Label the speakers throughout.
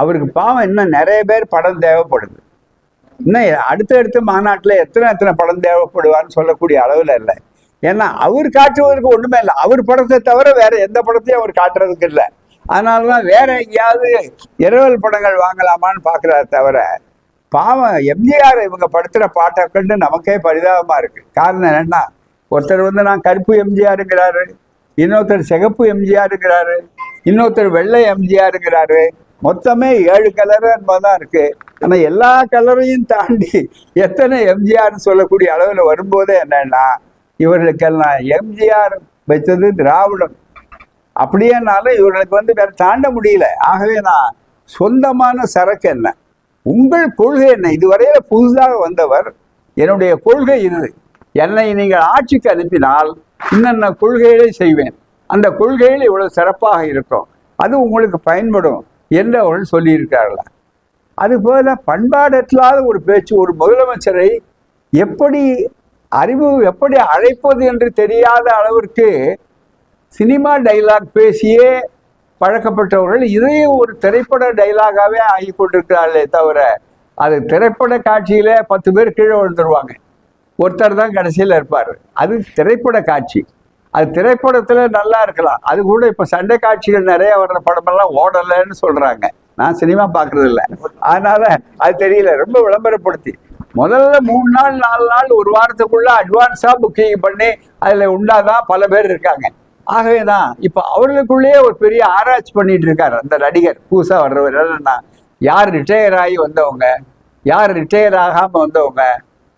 Speaker 1: அவருக்கு பாவம் இன்னும் நிறைய பேர் படம் தேவைப்படுது. இன்னும் அடுத்தடுத்த மாநாட்டில் எத்தனை எத்தனை படம் தேவைப்படுவான்னு சொல்லக்கூடிய அளவில் இல்லை. ஏன்னா அவர் காட்டுவதற்கு ஒன்றுமே இல்லை. அவர் படத்தை தவிர வேற எந்த படத்தையும் அவர் காட்டுறதுக்கு இல்லை. அதனால தான் வேற எங்கேயாவது இரவல் படங்கள் வாங்கலாமான்னு பார்க்குறாரு தவிர பாவம் எம்ஜிஆர் இவங்க படுத்துகிற பாட்டை கண்டு நமக்கே பரிதாபமாக இருக்குது காரணம் என்னென்னா ஒருத்தர் வந்து நான் கருப்பு எம்ஜிஆருங்கிறாரு இன்னொருத்தர் சிகப்பு எம்ஜிஆருங்கிறாரு இன்னொருத்தர் வெள்ளை எம்ஜிஆருங்கிறாரு மொத்தமே ஏழு கலர் என்பதுதான் இருக்கு. ஆனால் எல்லா கலரையும் தாண்டி எத்தனை எம்ஜிஆர்னு சொல்லக்கூடிய அளவில் வரும்போதே என்னன்னா இவர்களுக்கெல்லாம் எம்ஜிஆர் வைத்தது திராவிடம். அப்படியேனாலும் இவர்களுக்கு வந்து வேற தாண்ட முடியல. ஆகவே நான் சொந்தமான சரக்கு என்ன? உங்கள் கொள்கை என்ன? இதுவரையில புதுசாக வந்தவர் என்னுடைய கொள்கை இது. என்னை நீங்கள் ஆட்சிக்கு அனுப்பினால் இன்னென்ன கொள்கைகளை செய்வேன். அந்த கொள்கைகள் இவ்வளவு சிறப்பாக இருக்கும். அது உங்களுக்கு பயன்படும். என்று அவர்கள் சொல்லியிருக்கார்களா அதுபோல பண்பாடற்றாத ஒரு பேச்சு ஒரு முதலமைச்சரை எப்படி அறிவு எப்படி அழைப்பது என்று தெரியாத அளவிற்கு சினிமா டைலாக் பேசியே பழக்கப்பட்டவர்கள் இதையும் ஒரு திரைப்பட டைலாகாவே ஆகி கொண்டிருக்கிறார்களே தவிர அது திரைப்பட காட்சியில பத்து பேர் கீழே விழுந்துருவாங்க. ஒருத்தர் தான் கடைசியில் இருப்பார். அது திரைப்பட காட்சி. அது திரைப்படத்தில் நல்லா இருக்கலாம். அது கூட இப்போ சண்டை காட்சிகள் நிறைய வர்ற படமெல்லாம் ஓடலைன்னு சொல்கிறாங்க நான் சினிமா பார்க்கறது இல்லை. அதனால அது தெரியல. ரொம்ப விளம்பரப்படுத்தி. முதல்ல மூணு நாள் நாலு நாள் ஒரு வாரத்துக்குள்ள அட்வான்ஸாக புக்கிங் பண்ணி அதில் உண்டாதான் பல பேர் இருக்காங்க. ஆகவே தான் இப்போ அவர்களுக்குள்ளேயே ஒரு பெரிய ஆராய்ச்சி பண்ணிட்டு இருக்கார் அந்த நடிகர். புதுசாக வர்றவர் என்னன்னா யார் ரிட்டையர் ஆகி வந்தவங்க? யார் ரிட்டையர் ஆகாமல் வந்தவங்க?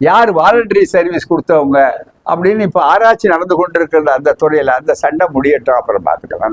Speaker 1: யார் வாலண்டரி சர்வீஸ் கொடுத்தவங்க? அப்படின்னு இப்போ ஆராய்ச்சி நடந்து கொண்டிருக்கிற அந்த துறையில் அந்த சண்டை முடியட்டும் அப்புறம் பார்த்துக்கலாம்.